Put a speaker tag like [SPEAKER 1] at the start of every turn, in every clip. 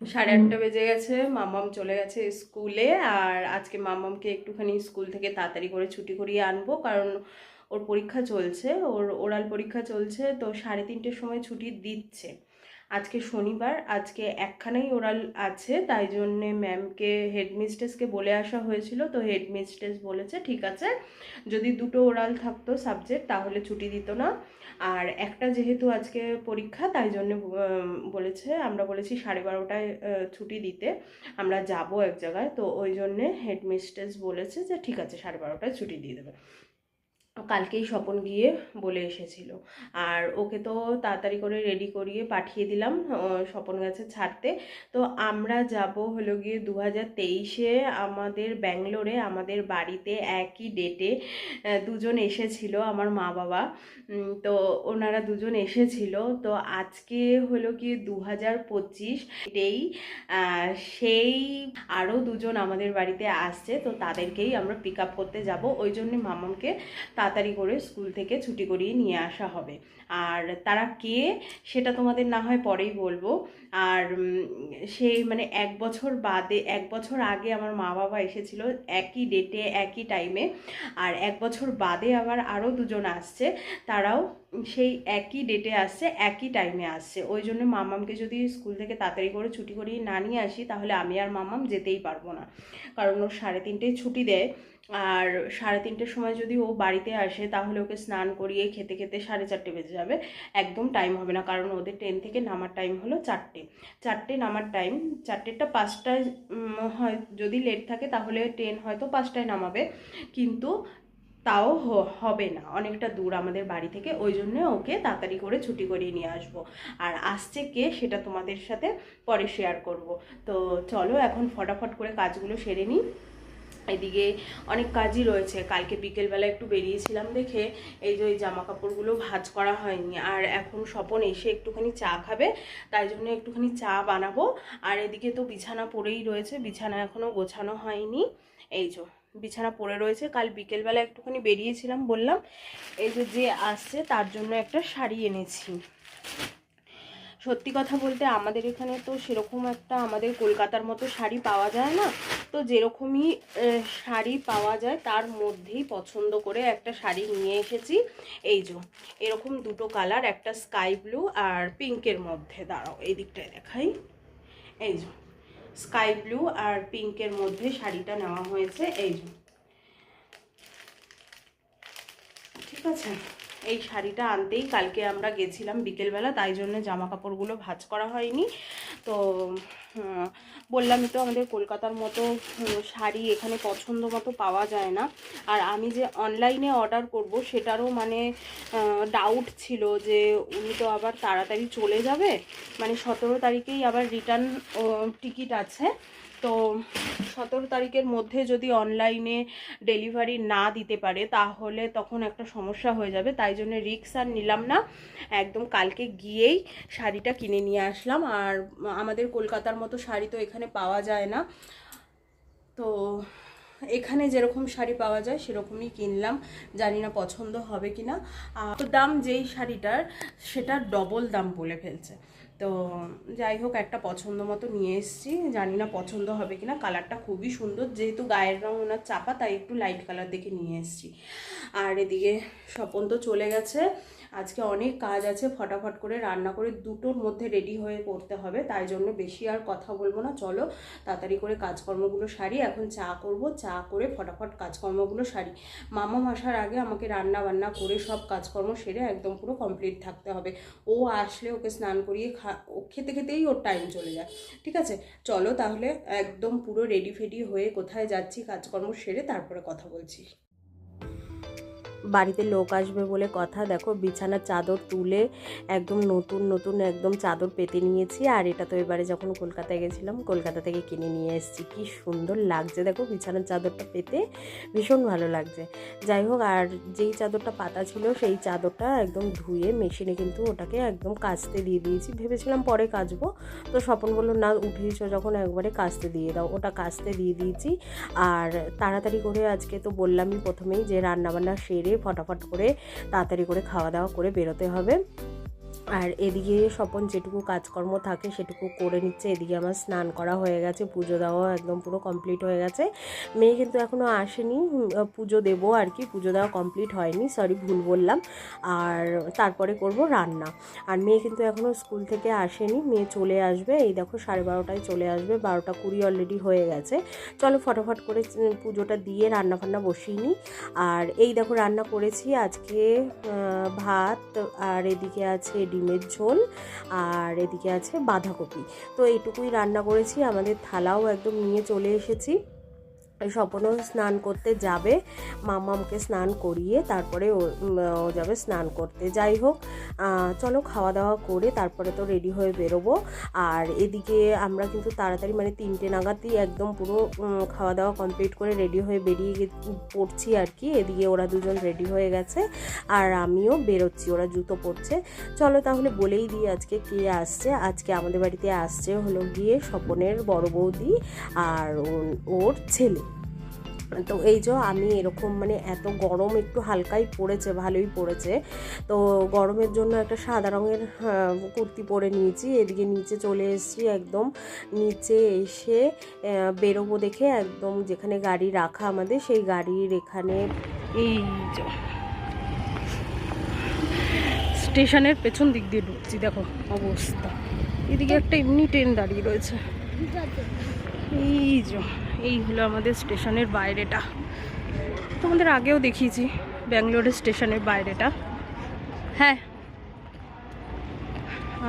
[SPEAKER 1] সাড়ে আটটা বেজে গেছে মামাম চলে গেছে স্কুলে আর আজকে মামামকে একটুখানি স্কুল থেকে তাড়াতাড়ি করে ছুটি করিয়ে আনব কারণ ওর পরীক্ষা চলছে ওর ওরাল পরীক্ষা চলছে তো সাড়ে তিনটের সময় ছুটি দিচ্ছে। আজকে শনিবার, আজকে একখানেই ওরাল আছে, তাই জন্যে ম্যামকে হেডমিস্ট্রেসকে বলে আসা হয়েছিল, তো হেডমিস্ট্রেস বলেছে, ঠিক আছে, যদি দুটো ওরাল থাকতো সাবজেক্ট তাহলে ছুটি দিত না। আর একটা যেহেতু আজকে পরীক্ষা, তাই জন্য বলেছে, আমরা বলেছি সাড়ে বারোটায় ছুটি দিতে, আমরা যাব এক জায়গায়, তো ওই জন্যে হেডমিস্ট্রেস বলেছে যে ঠিক আছে, সাড়ে বারোটায় ছুটি দিয়ে দেবে। কালকেই স্বপন গিয়ে বলে এসেছিল। আর ওকে তো তাড়াতাড়ি করে রেডি করিয়ে পাঠিয়ে দিলাম স্বপন গেছে ছাড়তে। তো আমরা যাব হলো গিয়ে দু হাজার তেইশে আমাদের ব্যাঙ্গালোরে আমাদের বাড়িতে একই ডেটে দুজন এসেছিল আমার মা বাবা তো ওনারা দুজন এসেছিল। তো আজকে হলো কি দু হাজার পঁচিশ আহ, সেই আরও দুজন আমাদের বাড়িতে আসছে। তো তাদেরকেই আমরা পিক আপ করতে যাব। ওই জন্য মামামকে তাড়াতাড়ি করে স্কুল থেকে ছুটি করিয়ে নিয়ে আসা হবে। আর তারা কে সেটা তোমাদের না হয় পরেই বলব। আর সেই মানে এক বছর বাদে, এক বছর আগে আমার মা বাবা এসেছিল একই ডেটে একই টাইমে আর এক বছর বাদে আবার আরও দুজন আসছে। তারাও সেই একই ডেটে আসছে, একই টাইমে আসছে। ওই জন্য মামামকে যদি স্কুল থেকে তাড়াতাড়ি করে ছুটি করিয়ে না নিয়ে আসি, তাহলে আমি আর মামাম যেতেই পারব না। কারণ ওর সাড়ে তিনটেই ছুটি দেয়। আর সাড়ে তিনটের সময় যদি ও বাড়িতে আসে, তাহলে ওকে স্নান করিয়ে খেতে খেতে সাড়ে চারটে বেজে যাবে। একদম টাইম হবে না, কারণ ওদের ট্রেন থেকে নামার টাইম হলো চারটে। চারটে নামার টাইম চারটেটা পাঁচটায় হয়, যদি লেট থাকে তাহলে ট্রেন হয়তো পাঁচটায় নামাবে। কিন্তু তাও হবে না, অনেকটা দূর আমাদের বাড়ি থেকে, ওই জন্য ওকে তাড়াতাড়ি করে ছুটি করিয়ে নিয়ে আসব। আর আসছে কে সেটা তোমাদের সাথে পরে শেয়ার করব। তো চলো এখন ফটাফট করে কাজগুলো সেরে নিই। এদিকে অনেক কাজই রয়েছে। কালকে বিকেলবেলা একটু বেরিয়েছিলাম দেখে এই যে ওই জামা কাপড়গুলো ভাঁজ করা হয়নি। আর এখন স্বপন এসে একটুখানি চা খাবে, তাই জন্য একটুখানি চা বানাবো। আর এদিকে তো বিছানা পড়েই রয়েছে, বিছানা এখনও গোছানো হয়নি। এই যে বিছানা পড়ে রয়েছে, কাল বিকেলবেলা একটুখানি বেরিয়েছিলাম বললাম, এই যে যে আসছে তার জন্য একটা শাড়ি এনেছি। সত্যি কথা বলতে আমাদের এখানে তো সেরকম একটা আমাদের কলকাতার মতো শাড়ি পাওয়া যায় না। তো যেরকমই শাড়ি পাওয়া যায় তার মধ্যেই পছন্দ করে একটা শাড়ি নিয়ে এসেছি। এই যে, এরকম দুটো কালার, একটা স্কাই ব্লু আর পিঙ্কের মধ্যে। দাঁড়াও, এই দিকটায় দেখাই। এই যে, স্কাই ব্লু আর পিঙ্কের মধ্যে শাড়িটা নেওয়া হয়েছে। এই যে, ঠিক আছে? এই শাড়িটা আনতেই কালকে আমরা গেছিলাম বিকেলবেলা, তাই জন্য জামা কাপড়গুলো ভাজ করা হয়নি। তো বললামই তো আমাদের কলকাতার মতো শাড়ি এখানে পছন্দ মতো পাওয়া যায় না। আর আমি যে অনলাইনে অর্ডার করব সেটারও মানে ডাউট ছিল যে উনি তো আবার তাড়াতাড়ি চলে যাবে। মানে সতেরো তারিখেই আবার রিটার্ন টিকিট আছে। তো সতেরো তারিখের মধ্যে যদি অনলাইনে ডেলিভারি না দিতে পারে, তাহলে তখন একটা সমস্যা হয়ে যাবে। তাই জন্য রিক্স আর নিলাম না। একদম কালকে গিয়েই শাড়িটা কিনে নিয়ে আসলাম। আর আমাদের কলকাতার মতো শাড়ি তো এখানে পাওয়া যায় না। তো এখানে যেরকম শাড়ি পাওয়া যায়, সেরকমই কিনলাম। জানি না পছন্দ হবে কি না দাম যেই শাড়িটার সেটার ডবল দাম বলে ফেলছে। তো যাই হোক, একটা পছন্দ মতো নিয়ে এসেছি। জানি না পছন্দ হবে কি না কালারটা খুবই সুন্দর। যেহেতু গায়ের রং ওনার চাপা, তাই একটু লাইট কালার দেখে নিয়ে এসেছি। আর এদিকে স্বপন তো চলে গেছে। আজকে অনেক কাজ আছে, ফটাফট করে রান্না করে দুটোর মধ্যে রেডি হয়ে করতে হবে। তাই জন্য বেশি আর কথা বলব না। চলো, তাড়াতাড়ি করে কাজকর্মগুলো সারি। এখন চা করব, চা করে ফটাফট কাজকর্মগুলো সারি। মামা আসার আগে আমাকে রান্না বান্না করে সব কাজকর্ম সেরে একদম পুরো কমপ্লিট থাকতে হবে। ও আসলে ওকে স্নান করিয়ে খেতে খেতেই ওর টাইম চলে যায়। ঠিক আছে? চলো তাহলে একদম পুরো রেডি ফেডি হয়ে কোথায় যাচ্ছি, কাজকর্ম সেরে তারপরে কথা বলছি। বাড়িতে লোক আসবে বলে কথা। দেখো, বিছানার চাদর তুলে একদম নতুন নতুন একদম চাদর পেতে নিয়েছি। আর এটা তো এবারে যখন কলকাতায় গেছিলাম, কলকাতা থেকে কিনে নিয়ে এসেছি। কি সুন্দর লাগছে। দেখো, বিছানার চাদরটা পেতে ভীষণ ভালো লাগছে। যাই হোক, আর যেই চাদরটা পাতা ছিল, সেই চাদরটা একদম ধুয়ে মেশিনে কিন্তু ওটাকে একদম কাচতে দিয়ে দিয়েছি। ভেবেছিলাম পরে কাচবো। তো স্বপন বলল, না, উঠিয়েছো যখন, একবারে কাচতে দিয়ে দাও। ওটা কাচতে দিয়ে দিয়েছি। আর তাড়াতাড়ি করে আজকে তো বললামই প্রথমেই যে রান্নাবান্না সেরে ফটাফট করে তাড়াতাড়ি করে খাওয়া দাওয়া করে বেরোতে হবে।
[SPEAKER 2] আর এদিকে স্বপন যেটুকু কাজকর্ম থাকে সেটুকু করে নিচ্ছে। এদিকে আমার স্নান করা হয়ে গেছে, পুজো দেওয়া একদম পুরো কমপ্লিট হয়ে গেছে। মেয়ে কিন্তু এখনও আসেনি পুজো দেবো আর কি, পুজো দেওয়া কমপ্লিট হয়নি সরি ভুল বললাম। আর তারপরে করব রান্না। আর মেয়ে কিন্তু এখনও স্কুল থেকে আসেনি, মেয়ে চলে আসবে, এই দেখো সাড়ে বারোটায় চলে আসবে, বারোটা কুড়ি অলরেডি হয়ে গেছে। চলো ফটাফট করে পুজোটা দিয়ে রান্না ফান্না বসিয়ে নিই। আর এই দেখো রান্না করেছি, আজকে ভাত, আর এদিকে আছে ডিমের ঝোল আর এদিকে আছে বাঁধাকপি। তো এইটুকুই রান্না করেছি, আমাদের থালাও একদম নিয়ে চলে এসেছি। স্বপনও স্নান করতে যাবে। মামামকে স্নান করিয়ে তারপরে ও যাবে স্নান করতে। যাই হোক চলো খাওয়া দাওয়া করে তারপরে তো রেডি হয়ে বেরোবো। আর এদিকে আমরা কিন্তু তাড়াতাড়ি মানে তিনটে নাগাদই একদম পুরো খাওয়া দাওয়া কমপ্লিট করে রেডি হয়ে বেরিয়ে পড়ছি আর কি। এদিকে ওরা দুজন রেডি হয়ে গেছে আর আমিও বেরোচ্ছি, ওরা জুতো পরছে। চলো তাহলে বলেই দিই আজকে কে আসছে। আজকে আমাদের বাড়িতে আসছে হলো গিয়ে স্বপনের বড় বৌদি আর ওর ছেলে। তো এই যে আমি এরকম মানে এত গরম একটু হালকাই পড়েছে, ভালোই পড়েছে। তো গরমের জন্য একটা সাদা রঙের কুর্তি পরে নিয়েছি। এদিকে নিচে চলে এসেছি একদম। নিচে এসে বেরোবো দেখে একদম যেখানে গাড়ি রাখা আমাদের, সেই গাড়ির এখানে
[SPEAKER 1] এই স্টেশনের পেছন দিক দিয়ে ঢুকছি, দেখো অবস্থা। এদিকে একটা এমনি ট্রেন দাঁড়িয়ে রয়েছে। এই যে এই হলো আমাদের স্টেশনের বাইরেটা। তোমাদের আগেও দেখিয়েছি ব্যাঙ্গালোরের স্টেশনের বাইরেটা। হ্যাঁ।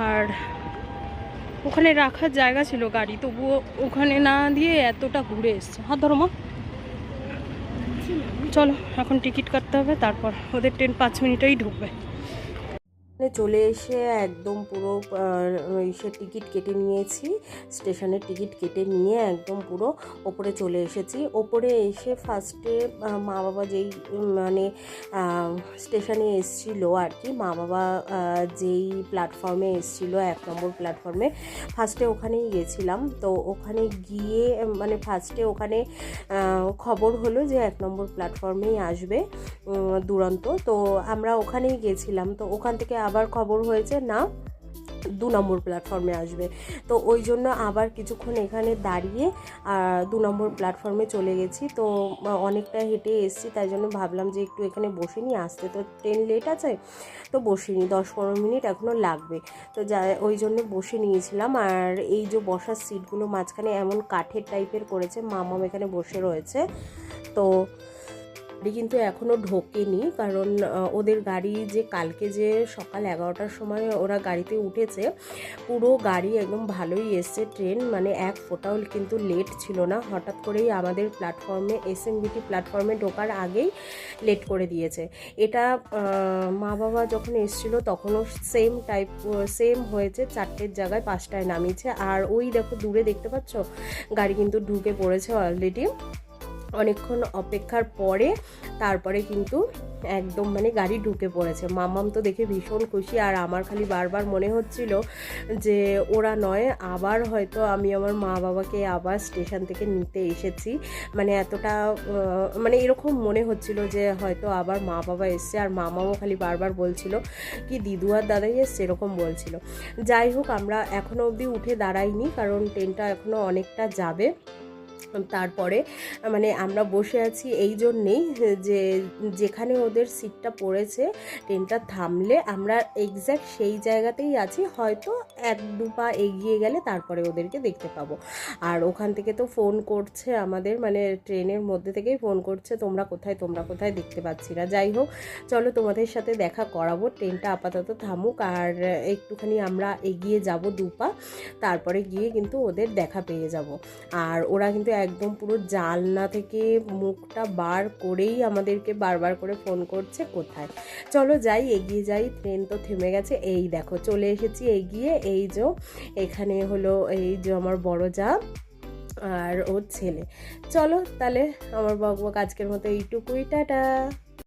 [SPEAKER 1] আর ওখানে রাখার জায়গা ছিল গাড়ি, তবুও ওখানে না দিয়ে এতটা ঘুরে এসছে। হাত ধরো মা। চলো, এখন টিকিট কাটতে হবে, তারপর ওদের ট্রেন পাঁচ মিনিটেই ঢুকবে।
[SPEAKER 2] চলে এসে একদম পুরো সে টিকিট কেটে নিয়েছি, স্টেশনের টিকিট কেটে নিয়ে একদম পুরো ওপরে চলে এসেছি। ওপরে এসে ফার্স্টে মা বাবা যেই মানে স্টেশনে এসছিল আর কি মা বাবা যেই প্ল্যাটফর্মে এসছিল, এক নম্বর প্ল্যাটফর্মে ফার্স্টে ওখানেই গেছিলাম। তো ওখানে গিয়ে মানে ফার্স্টে ওখানে খবর হলো যে এক নম্বর প্ল্যাটফর্মেই আসবে দুরন্ত। তো আমরা ওখানেই গেছিলাম। তো ওখান থেকে আবার খবর হয়েছে, না, দু নম্বর প্ল্যাটফর্মে আসবে। তো ওই জন্য আবার কিছুক্ষণ এখানে দাঁড়িয়ে দু নম্বর প্ল্যাটফর্মে চলে গেছি। তো অনেকটা হেঁটে এসেছি, তাই জন্য ভাবলাম যে একটু এখানে বসে নিই। আসতে তো ট্রেন লেট আছে, তো বসিনি দশ পনেরো মিনিট এখনও লাগবে। তো যা, ওই জন্য বসে নিয়েছিলাম। আর এই যে বসার সিটগুলো মাঝখানে এমন কাঠের টাইপের করেছে, মামাম এখানে বসে রয়েছে। তো গাড়ি কিন্তু এখনও ঢোকেনি। কারণ ওদের গাড়ি যে কালকে যে সকাল এগারোটার সময় ওরা গাড়িতে উঠেছে, পুরো গাড়ি একদম ভালোই এসছে। ট্রেন মানে এক ফোটাও কিন্তু লেট ছিল না। হঠাৎ করেই আমাদের প্ল্যাটফর্মে এসএমবিটি প্ল্যাটফর্মে ঢোকার আগেই লেট করে দিয়েছে। এটা মা বাবা যখন এসছিল তখনও সেম টাইপ সেম হয়েছে। চারটের জায়গায় পাঁচটায় নামিয়েছে। আর ওই দেখো, দূরে দেখতে পাচ্ছ? গাড়ি কিন্তু ঢুকে পড়েছে অলরেডি অনেকক্ষণ অপেক্ষার পরে তারপরে কিন্তু একদম মানে গাড়ি ঢুকে পড়েছে। মামাম তো দেখে ভীষণ খুশি আর আমার খালি বারবার মনে হচ্ছিল যে ওরা নয়, আবার হয়তো আমি আমার মা বাবাকে আবার স্টেশন থেকে নিতে এসেছি। মানে এতটা মানে এরকম মনে হচ্ছিল যে হয়তো আবার মা বাবা এসছে আর মামাও খালি বারবার বলছিল কি দিদু আর দাদাই এসছে, এরকম বলছিল। যাই হোক, আমরা এখনও অবধি উঠে দাঁড়াইনি কারণ ট্রেনটা এখনও অনেকটা যাবে। তারপরে মানে আমরা বসে আছি এই জন্যেই, যে যেখানে ওদের সিটটা পড়েছে, ট্রেনটা থামলে আমরা এক্স্যাক্ট সেই জায়গাতেই আছি, হয়তো এক দু পা এগিয়ে গেলে তারপরে ওদেরকে দেখতে পাবো। আর ওখান থেকে তো ফোন করছে আমাদের মানে ট্রেনের মধ্যে থেকেই ফোন করছে, তোমরা কোথায় তোমরা কোথায় দেখতে পাচ্ছি না? যাই হোক, চলো তোমাদের সাথে দেখা করাবো, ট্রেনটা আপাতত থামুক, আর একটুখানি আমরা এগিয়ে যাব দুপা তারপরে গিয়ে কিন্তু ওদের দেখা পেয়ে যাব। আর ওরা কিন্তু একদম পুরো জালনা থেকে মুখটা বার করেই আমাদেরকে বারবার করে ফোন করছে কোথায়? চলো যাই, এগিয়ে যাই, ট্রেন তো থেমে গেছে। এই দেখো, চলে এসেছি এগিয়ে। এই যে, এখানে হলো এই যে আমার বড় যা আর ওর ছেলে। চলো তাহলে আমার বকবক আজকের মতো এইটুকুই, টাটা।